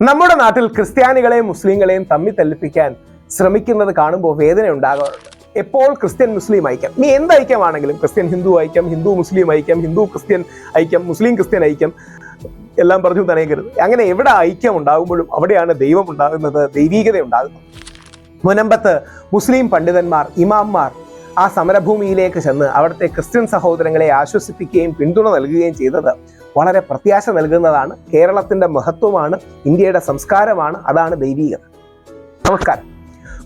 നമ്മുടെ നാട്ടിൽ ക്രിസ്ത്യാനികളെയും മുസ്ലിങ്ങളെയും തമ്മിൽ തല്ലിപ്പിക്കാൻ ശ്രമിക്കുന്നത് കാണുമ്പോൾ വേദന ഉണ്ടാകാറുണ്ട്. എപ്പോൾ ക്രിസ്ത്യൻ മുസ്ലിം ഐക്യം? നീ എന്ത് ഐക്യമാണെങ്കിലും ക്രിസ്ത്യൻ ഹിന്ദു ഐക്യം ഹിന്ദു മുസ്ലിം ഐക്യം ഹിന്ദു ക്രിസ്ത്യൻ ഐക്യം മുസ്ലിം ക്രിസ്ത്യൻ ഐക്യം എല്ലാം പറഞ്ഞു തനയക്കരുത് അങ്ങനെ എവിടെ ഐക്യം ഉണ്ടാകുമ്പോഴും അവിടെയാണ് ദൈവം ഉണ്ടാകുന്നത് ദൈവീകത ഉണ്ടാകുന്നത്. മുനമ്പത്ത് മുസ്ലിം പണ്ഡിതന്മാർ ഇമാംമാർ ആ സമരഭൂമിയിലേക്ക് ചെന്ന് അവിടുത്തെ ക്രിസ്ത്യൻ സഹോദരങ്ങളെ ആശ്വസിപ്പിക്കുകയും പിന്തുണ നൽകുകയും ചെയ്തത് വളരെ പ്രത്യാശ നൽകുന്നതാണ് കേരളത്തിന്റെ മഹത്വമാണ് ഇന്ത്യയുടെ സംസ്കാരമാണ് അതാണ് ദൈവീകത. നമസ്കാരം.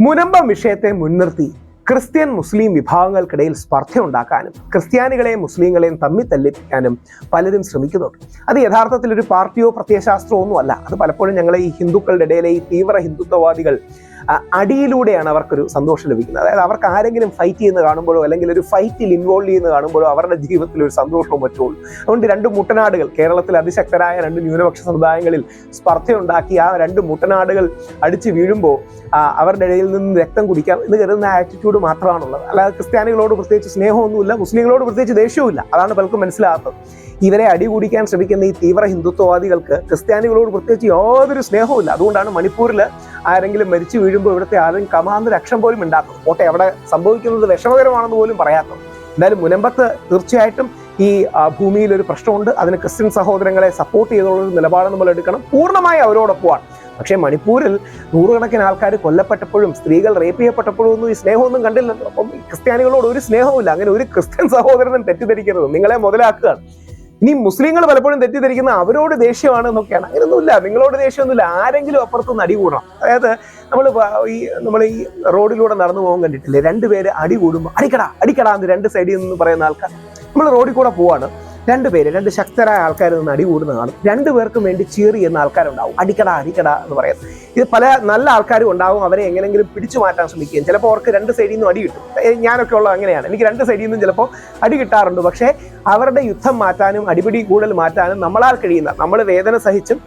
മുനമ്പം വിഷയത്തെ മുൻനിർത്തി ക്രിസ്ത്യൻ മുസ്ലിം വിഭാഗങ്ങൾക്കിടയിൽ സ്പർദ്ധ ഉണ്ടാക്കാനും ക്രിസ്ത്യാനികളെയും മുസ്ലിങ്ങളെയും തമ്മിൽ തല്ലിപ്പിക്കാനും പലരും ശ്രമിക്കുന്നുണ്ട്. അത് യഥാർത്ഥത്തിൽ ഒരു പാർട്ടിയോ പ്രത്യയശാസ്ത്രമോ ഒന്നുമല്ല. അത് പലപ്പോഴും ഞങ്ങളെ ഈ ഹിന്ദുക്കളുടെ ഇടയിലെ ഈ തീവ്ര ഹിന്ദുത്വവാദികൾ അടിയിലൂടെയാണ് അവർക്കൊരു സന്തോഷം ലഭിക്കുന്നത്. അതായത് അവർക്ക് ആരെങ്കിലും ഫൈറ്റ് ചെയ്യുന്ന കാണുമ്പോഴോ അല്ലെങ്കിൽ ഒരു ഫൈറ്റിൽ ഇൻവോൾവ് ചെയ്യുന്ന കാണുമ്പോഴോ അവരുടെ ജീവിതത്തിൽ ഒരു സന്തോഷവും പറ്റുള്ളൂ. അതുകൊണ്ട് രണ്ട് മുട്ടനാടുകൾ കേരളത്തിൽ അതിശക്തരായ രണ്ട് ന്യൂനപക്ഷ സമുദായങ്ങളിൽ സ്പർദ്ധയുണ്ടാക്കി ആ രണ്ട് മുട്ടനാടുകൾ അടിച്ചു വീഴുമ്പോൾ അവരുടെ ഇടയിൽ നിന്ന് രക്തം കുടിക്കാം എന്ന് കരുതുന്ന ആറ്റിറ്റ്യൂഡ് മാത്രമാണുള്ളത്. അല്ലാതെ ക്രിസ്ത്യാനികളോട് പ്രത്യേകിച്ച് സ്നേഹമൊന്നുമില്ല മുസ്ലിങ്ങളോട് പ്രത്യേകിച്ച് ദേഷ്യവുമില്ല. അതാണ് പലർക്കും മനസ്സിലാകാത്തത്. ഇവരെ അടികൂടിക്കാൻ ശ്രമിക്കുന്ന ഈ തീവ്ര ഹിന്ദുത്വവാദികൾക്ക് ക്രിസ്ത്യാനികളോട് പ്രത്യേകിച്ച് യാതൊരു സ്നേഹവുമില്ല. അതുകൊണ്ടാണ് മണിപ്പൂരിൽ ആരെങ്കിലും മരിച്ചു വീഴുമ്പോൾ ഇവിടുത്തെ ആരും കമാന്ന് അക്ഷം പോലും ഉണ്ടാക്കും. ഓട്ടെ അവിടെ സംഭവിക്കുന്നത് വിഷമകരമാണെന്ന് പോലും പറയാത്തത് എന്തായാലും മുനമ്പത്ത് തീർച്ചയായിട്ടും ഈ ഭൂമിയിൽ ഒരു പ്രശ്നമുണ്ട്. അതിന് ക്രിസ്ത്യൻ സഹോദരങ്ങളെ സപ്പോർട്ട് ചെയ്തുള്ള നിലപാട് നമ്മൾ എടുക്കണം. പൂർണമായി അവരോടൊപ്പമാണ്. പക്ഷേ മണിപ്പൂരിൽ നൂറുകണക്കിന് ആൾക്കാർ കൊല്ലപ്പെട്ടപ്പോഴും സ്ത്രീകൾ റേപ്പ് ചെയ്യപ്പെട്ടപ്പോഴും ഒന്നും ഈ സ്നേഹമൊന്നും കണ്ടില്ലല്ലോ. അപ്പം ക്രിസ്ത്യാനികളോട് ഒരു സ്നേഹവുമില്ല. അങ്ങനെ ഒരു ക്രിസ്ത്യൻ സഹോദരനും തെറ്റിദ്ധരിക്കരുത്. നിങ്ങളെ മുതലാക്കുകയാണ്. ഇനി മുസ്ലിങ്ങൾ പലപ്പോഴും തെറ്റിദ്ധരിക്കുന്ന അവരോട് ദേഷ്യമാണ് എന്നൊക്കെയാണ്. അങ്ങനെയൊന്നുമില്ല. നിങ്ങളോട് ദേഷ്യമൊന്നുമില്ല. ആരെങ്കിലും അപ്പുറത്തുനിന്ന് അടി കൂടണം. അതായത് നമ്മൾ ഈ നമ്മൾ ഈ റോഡിലൂടെ നടന്നു പോകാൻ കണ്ടിട്ടില്ലേ? രണ്ടുപേര് അടി കൂടുമ്പോൾ അടിക്കടാ അടിക്കടാ എന്ന് രണ്ട് സൈഡിൽ നിന്ന് പറയുന്ന ആൾക്കാർ. നമ്മൾ റോഡിൽ കൂടെ പോവാണ്. രണ്ട് പേര് രണ്ട് ശക്തരായ ആൾക്കാർ നിന്ന് അടി കൂടുന്ന കാണും രണ്ടു പേർക്കും വേണ്ടി ചീറി എന്ന ആൾക്കാരുണ്ടാവും. അടിക്കട അടിക്കട എന്ന് പറയും. ഇത് പല നല്ല ആൾക്കാരും ഉണ്ടാവും അവരെ എങ്ങനെങ്കിലും പിടിച്ചു മാറ്റാൻ ശ്രമിക്കുകയും ചിലപ്പോൾ അവർക്ക് രണ്ട് സൈഡിൽ നിന്നും അടി കിട്ടും. ഞാനൊക്കെ ഉള്ളത് അങ്ങനെയാണ്. എനിക്ക് രണ്ട് സൈഡിൽ നിന്നും ചിലപ്പോൾ അടി കിട്ടാറുണ്ട്. പക്ഷേ അവരുടെ യുദ്ധം മാറ്റാനും അടിപിടി കൂടുതൽ മാറ്റാനും നമ്മളാൽ കഴിയുന്ന നമ്മൾ വേദന സഹിച്ചും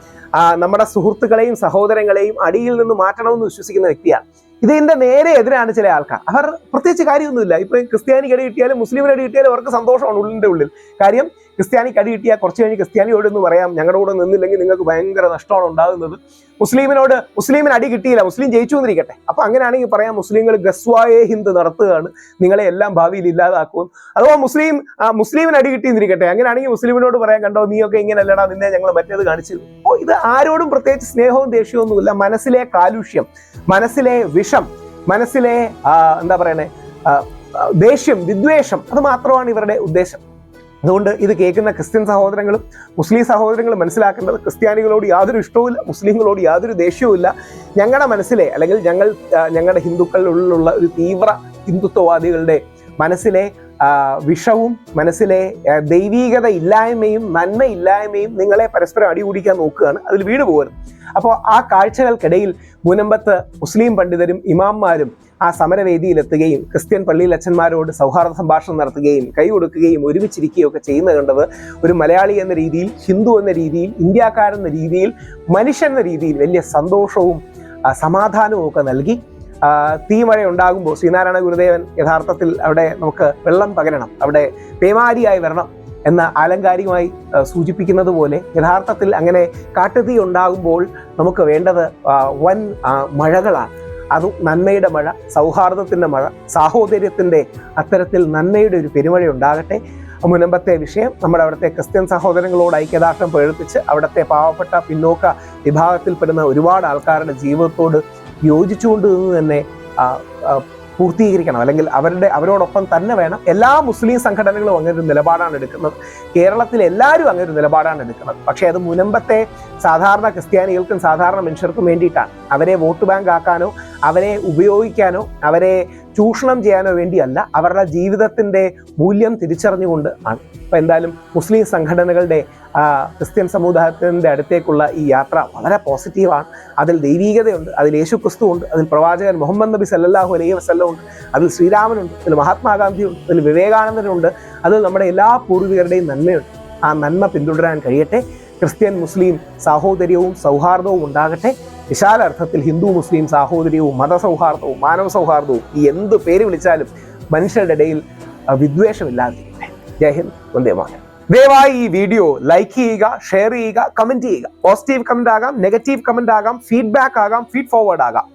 നമ്മുടെ സുഹൃത്തുക്കളെയും സഹോദരങ്ങളെയും അടിയിൽ നിന്ന് മാറ്റണമെന്ന് വിശ്വസിക്കുന്ന വ്യക്തിയാണ്. ഇതിന്റെ നേരെ എതിരാണ് ചില ആൾക്കാർ. അവർ പ്രത്യേകിച്ച് കാര്യമൊന്നുമില്ല. ഇപ്പൊ ക്രിസ്ത്യാനിക്ക് അടി കിട്ടിയാലും മുസ്ലിമിന് അടി കിട്ടിയാലും അവർക്ക് സന്തോഷമാണ് ഉള്ളിന്റെ ഉള്ളിൽ. കാര്യം ക്രിസ്ത്യാനിക്ക് അടി കിട്ടിയാൽ കുറച്ച് കഴിഞ്ഞ് ക്രിസ്ത്യാനിയോട് എന്ന് പറയാം. ഞങ്ങളുടെ കൂടെ നിന്നില്ലെങ്കിൽ നിങ്ങൾക്ക് ഭയങ്കര നഷ്ടമാണ് ഉണ്ടാകുന്നത്. മുസ്ലിമിനോട് മുസ്ലിമിന് അടി കിട്ടിയില്ല. മുസ്ലിം ജയിച്ചു എന്നിരിക്കട്ടെ. അപ്പൊ അങ്ങനെയാണെങ്കിൽ പറയാം മുസ്ലിങ്ങൾ ഗസ്വായേ ഹിന്ദ് നടത്തുകയാണ്. നിങ്ങളെ എല്ലാം ഭാവിയിൽ ഇല്ലാതാക്കും അഥവാ മുസ്ലിം മുസ്ലിമിന് അടി കിട്ടിയെന്നിരിക്കട്ടെ അങ്ങനെയാണെങ്കിൽ മുസ്ലിമിനോട് പറയാം കണ്ടോ നീയൊക്കെ ഇങ്ങനെ അല്ലടാ നിന്നെ ഞങ്ങൾ മറ്റേത് കാണിച്ചു. ഓ ഇത് ആരോടും പ്രത്യേകിച്ച് സ്നേഹവും ദേഷ്യവും ഒന്നുമില്ല. മനസ്സിലെ കാലുഷ്യം മനസ്സിലെ വിഷം മനസ്സിലെ എന്താ പറയണേ? ദേഷ്യം വിദ്വേഷം അത് മാത്രമാണ് ഇവരുടെ ഉദ്ദേശം. അതുകൊണ്ട് ഇത് കേൾക്കുന്ന ക്രിസ്ത്യൻ സഹോദരങ്ങളും മുസ്ലിം സഹോദരങ്ങളും മനസ്സിലാക്കേണ്ടത് ക്രിസ്ത്യാനികളോട് യാതൊരു ഇഷ്ടവുമില്ല മുസ്ലിങ്ങളോട് യാതൊരു ദേഷ്യവുമില്ല. ഞങ്ങളുടെ മനസ്സിലെ അല്ലെങ്കിൽ ഞങ്ങൾ ഞങ്ങളുടെ ഞങ്ങളുടെ ഹിന്ദുക്കളിലുള്ള ഒരു തീവ്ര ഹിന്ദുത്വവാദികളുടെ മനസ്സിലെ വിഷവും മനസ്സിലെ ദൈവീകത ഇല്ലായ്മയും നന്മ ഇല്ലായ്മയും നിങ്ങളെ പരസ്പരം അടികൂടിക്കാൻ നോക്കുകയാണ്. അതിൽ വീട് പോകരുത് അപ്പോൾ ആ കാഴ്ചകൾക്കിടയിൽ മുനമ്പത്ത് മുസ്ലിം പണ്ഡിതരും ഇമാംമാരും ആ സമരവേദിയിലെത്തുകയും ക്രിസ്ത്യൻ പള്ളിയിൽ അച്ഛന്മാരോട് സൗഹാർദ്ദ സംഭാഷണം നടത്തുകയും കൈ കൊടുക്കുകയും ഒരുമിച്ചിരിക്കുകയും ഒക്കെ ചെയ്യുന്നത് കണ്ടത് ഒരു മലയാളി എന്ന രീതിയിൽ ഹിന്ദു എന്ന രീതിയിൽ ഇന്ത്യക്കാരെന്ന രീതിയിൽ മനുഷ്യൻ എന്ന രീതിയിൽ വലിയ സന്തോഷവും സമാധാനവും ഒക്കെ നൽകി. തീമഴ ഉണ്ടാകുമ്പോൾ ശ്രീനാരായണ ഗുരുദേവൻ യഥാർത്ഥത്തിൽ അവിടെ നമുക്ക് വെള്ളം പകരണം അവിടെ പേമാരിയായി വരണം എന്ന ആലങ്കാരികമായി സൂചിപ്പിക്കുന്നത് പോലെ യഥാർത്ഥത്തിൽ അങ്ങനെ കാട്ടുതീ ഉണ്ടാകുമ്പോൾ നമുക്ക് വേണ്ടത് വൻ മഴകളാണ്. അതും നന്മയുടെ മഴ സൗഹാർദ്ദത്തിന്റെ മഴ സാഹോദര്യത്തിന്റെ അത്തരത്തിൽ നന്മയുടെ ഒരു പെരുമഴ ഉണ്ടാകട്ടെ. മുനമ്പത്തെ വിഷയം നമ്മുടെ അവിടുത്തെ ക്രിസ്ത്യൻ സഹോദരങ്ങളോട് ഐക്യദാർഢ്യം പ്രകടിപ്പിച്ച് അവിടുത്തെ പാവപ്പെട്ട പിന്നോക്ക വിഭാഗത്തിൽപ്പെടുന്ന ഒരുപാട് ആൾക്കാരുടെ ജീവിതത്തോട് യോജിച്ചുകൊണ്ട് നിന്ന് തന്നെ പൂർത്തീകരിക്കണം. അല്ലെങ്കിൽ അവരുടെ അവരോടൊപ്പം തന്നെ വേണം. എല്ലാ മുസ്ലിം സംഘടനകളും അങ്ങനെ ഒരു നിലപാടാണ് എടുക്കുന്നത്. കേരളത്തിൽ എല്ലാവരും അങ്ങനെ ഒരു നിലപാടാണ് എടുക്കുന്നത്. പക്ഷേ അത് മുനമ്പത്തെ സാധാരണ ക്രിസ്ത്യാനികൾക്കും സാധാരണ മനുഷ്യർക്കും വേണ്ടിയിട്ടാണ്. അവരെ വോട്ട് ബാങ്ക് ആക്കാനോ അവരെ ഉപയോഗിക്കാനോ അവരെ ചൂഷണം ചെയ്യാനോ വേണ്ടിയല്ല അവരുടെ ജീവിതത്തിന്റെ മൂല്യം തിരിച്ചറിഞ്ഞുകൊണ്ട് ആണ്. അപ്പോൾ എന്തായാലും മുസ്ലിം സംഘടനകളുടെ ക്രിസ്ത്യൻ സമുദായത്തിന്റെ അടുത്തേക്കുള്ള ഈ യാത്ര വളരെ പോസിറ്റീവാണ്. അതിൽ ദൈവീകതയുണ്ട് അതിൽ യേശു ക്രിസ്തു ഉണ്ട് അതിൽ പ്രവാചകൻ മുഹമ്മദ് നബി സല്ലാഹു അലൈഹി വസല്ലം ഉണ്ട് അതിൽ ശ്രീരാമനുണ്ട് അതിൽ മഹാത്മാഗാന്ധിയുണ്ട് അതിൽ വിവേകാനന്ദനുണ്ട് അതിൽ നമ്മുടെ എല്ലാ പൂർവികരുടെയും നന്മയുണ്ട്. ആ നന്മ പിന്തുടരാൻ കഴിയട്ടെ. ക്രിസ്ത്യൻ മുസ്ലിം സാഹോദര്യവും സൗഹാർദ്ദവും ഉണ്ടാകട്ടെ. വിശാല അർത്ഥത്തിൽ ഹിന്ദു മുസ്ലിം സാഹോദര്യവും മതസൗഹാർദ്ദവും മാനവ സൗഹാർദ്ദവും ഈ എന്ത് പേര് വിളിച്ചാലും മനുഷ്യരുടെ ഇടയിൽ വിദ്വേഷമില്ലാതിരിക്കട്ടെ ജയ് ഹിന്ദ്. വന്ദേ മാതരം. ദയവായി ഈ വീഡിയോ ലൈക്ക് ചെയ്യുക ഷെയർ ചെയ്യുക കമന്റ് ചെയ്യുക. പോസിറ്റീവ് കമന്റ് ആകാം നെഗറ്റീവ് കമന്റ് ആകാം ഫീഡ്ബാക്ക് ആകാം ഫീഡ് ഫോർവേഡ് ആകാം.